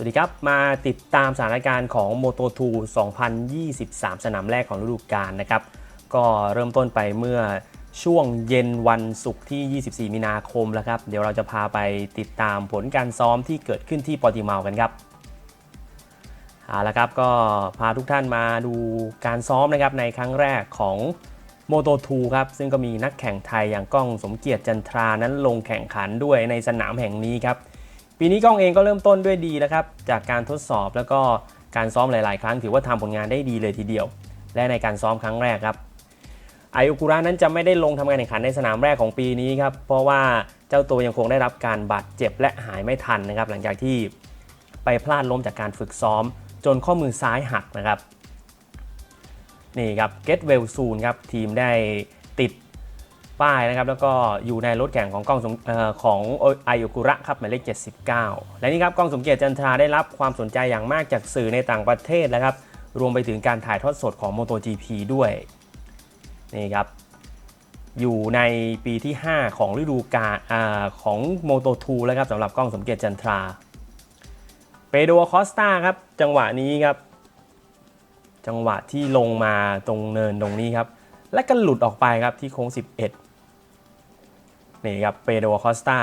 สวัสดีครับ มาติดตามสถานการณ์ของ Moto2 2023 สนามแรกของฤดูกาลนะครับ ก็เริ่มต้นไปเมื่อช่วงเย็นวันศุกร์ที่ 24 มีนาคมแล้วครับ เดี๋ยวเราจะพาไปติดตามผลการซ้อมที่เกิดขึ้นที่ปอร์ติเมากันครับเอาละครับก็พาทุกท่านมาดูการซ้อมนะครับในครั้งแรกของ Moto2 ครับซึ่งก็มีนักแข่งไทยอย่างก้องสมเกียรติจันทรานั้นลงแข่งขันด้วยในสนามแห่งนี้ครับ ปีนี้กล้องเองก็เริ่มต้นด้วยดีนะครับ จากการทดสอบแล้วก็การซ้อมหลาย ๆ ครั้ง ถือว่าทำผลงานได้ดีเลยทีเดียว และในการซ้อมครั้งแรกครับไอโอกุระนั้นจะไม่ได้ลงทำการแข่งขันในสนามแรกของปีนี้ครับ เพราะว่าเจ้าตัวยังคงได้รับการบาดเจ็บและหายไม่ทันนะครับ หลังจากที่ไปพลาดล้มจากการฝึกซ้อม จนข้อมือซ้ายหักนะครับ นี่ครับ Get Well Soon ครับทีมได้ติด ป้ายนะครับแล้วก็อยู่ในรถแข่งของกล้องอของไอโอกุระครับหมายเลข 79 และนี่ครับกล้องสมเกียรติจันทราได้รับความสนใจอย่างมากจากสื่อในต่างประเทศแล้วครับรวมไปถึงการถ่ายทอดสดของ MotoGP ด้วยนี่ครับอยู่ในปีที่ 5 ของฤดูกาลอาของ Moto2 แล้วครับสำหรับกล้องสมเกียรติจันทราเปโดคอสตาครับจังหวะนี้ครับจังหวะที่ลงมาตรงเนินตรงนี้ครับ และก็หลุดออกไปครับที่โค้ง 11 นี่ครับเปโดคอสตา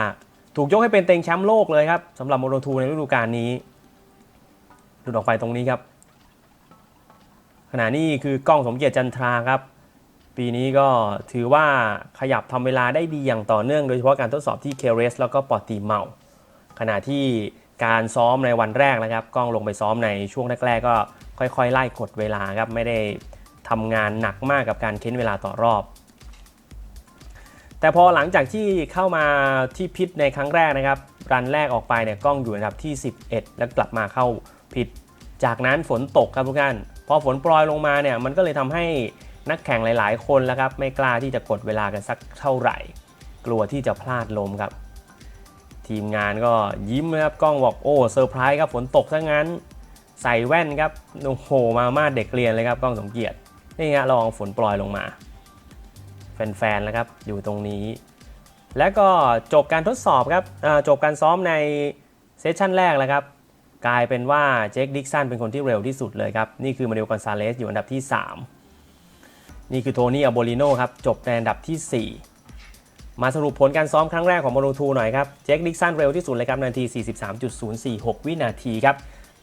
ถูกยกให้เป็นเต็งแชมป์โลกเลยครับสำหรับโมโตทูในฤดูกาลนี้หลุดออกไปตรงนี้ครับ ขณะนี้คือกล้องสมเกียรติจันทราครับ ปีนี้ก็ถือว่าขยับทำเวลาได้ดีอย่างต่อเนื่องโดยเฉพาะการทดสอบที่เคเรสแล้วก็ปอร์ติเมา ขณะที่การซ้อมในวันแรกนะครับ กล้องลงไปซ้อมในช่วงแรกๆก็ค่อยๆ ไล่กดเวลาครับไม่ได้ทำงานหนักมากกับการเค้นเวลาต่อรอบ แต่พอหลังจากที่เข้ามาที่พิษในครั้งแรกนะครับ รันแรกออกไปเนี่ยกล้องอยู่อันดับที่ 11 แล้วกลับมาเข้าพิษจากนั้นฝนตกครับทุกท่านพอฝนโปรยลงมาเนี่ยมันก็เลยทำให้นักแข่งหลาย ๆ คนแล้วครับไม่กล้าที่จะกดเวลากันสักเท่าไหร่ กลัวที่จะพลาดลมครับ ทีมงานก็ยิ้มนะครับกล้องบอกโอ้เซอร์ไพรส์ครับฝนตกซะงั้น ใส่แว่นครับโอ้โหมามาเด็กเรียนเลยครับกล้องสมเกียรตินี่ฮะลองฝนโปรยลงมา แฟนๆนะครับอยู่ตรงนี้ แล้วก็จบการทดสอบครับจบการซ้อมในเซสชั่นแรกแล้วครับกลายเป็นว่าเจคดิกสันเป็นคนที่เร็วที่สุดเลยครับ นี่คือมาริโอกอนซาเลสอยู่อันดับที่ 3 นี่คือโทนี่อโบลิโนครับ จบในอันดับที่ 4 มาสรุปผลการซ้อมครั้งแรกของโมโนทูหน่อยครับเจคดิกสันเร็วที่สุดเลยครับนาที 43.046 วินาทีครับ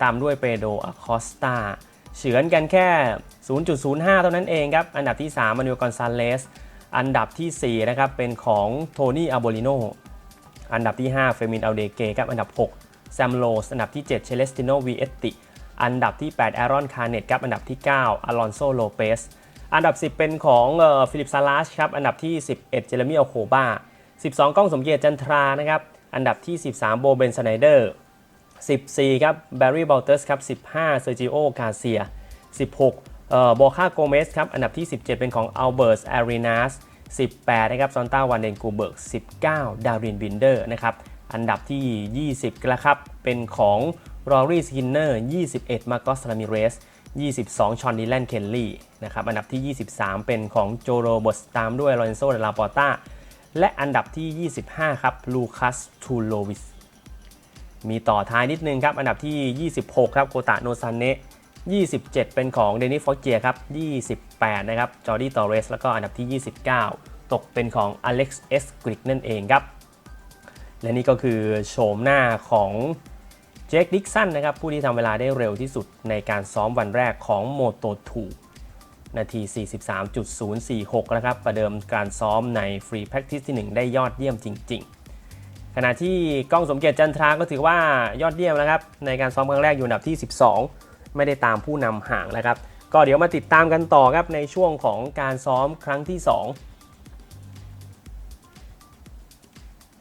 ตามด้วยเปโดอะคอสตาเฉือนกันแค่ 0.05 เท่านั้นเองครับ อันดับที่ 3 มาริโอกอนซาเลส อันดับทีสี่ 4 นะครับ เป็นของโทนี่อาโบลิโนอันดับที่ 5 เฟมินอัลเดเกครับ อันดับ 6 แซมโลส อันดับที่ 7 เชเลสติโนวีเอตติ อันดับที่ 8 แอรอน คาร์เนตครับ อันดับที่ 9 อลอนโซ โลเปส อันดับ 10 เป็นของฟิลิปซาลาชครับ อันดับที่ 11 เจเรมีอัลโคบา12 ก้องสมเกียรติจันทรา นะครับ อันดับที่ 13 โบเบนสไนเดอร์ 14 ครับ แบร์รี่ บอลเตอร์ส ครับ 15 เซอร์จิโอ กาเซีย 16 เอ่อบคาโกเมสครับอันดับที่ 17 เป็นของอัลเบิร์ตอารีนาส18 นะครับซอนต้าวันเดนกูเบิร์ก 19 ดารินบินเดอร์นะครับอันดับที่ 20แล้วครับเป็นของรอรี่สกินเนอร์21 มาโกสลามิเรส22 ชอนดิแลน เคลลี่ นะครับ อันดับที่ 23 เป็นของโจโรบอสตามด้วยลอเรนโซ เดลาปอต้า และอันดับที่ 25 ครับ ลูคัส ทูโลวิส มีต่อท้ายนิดนึงครับ อันดับที่ 26 ครับโกตะโนซานเนะ 27 เป็นของเดนิฟฟอเจียครับ 28 นะครับ จอร์ดี้ตอเรส แล้วก็อันดับที่ 29 ตกเป็นของอเล็กซ์เอสกริกนั่นเองครับ และนี่ก็คือโฉมหน้าของเจคดิกสันนะครับ ผู้ที่ทำเวลาได้เร็วที่สุดในการซ้อมวันแรกของ Moto2 นาที 43.046 นะครับ ประเดิมการซ้อมในฟรีแพ็กทิสที่ 1 ได้ยอดเยี่ยมจริง ๆขณะที่กล้องสมเกียรติจันทราก็ถือว่ายอดเยี่ยมนะครับ ในการซ้อมครั้งแรกอยู่อันดับที่ 12 ไม่ได้ตามผู้นำห่างนะครับ ก็เดี๋ยวมาติดตามกันต่อครับในช่วงของการซ้อมครั้งที่ 2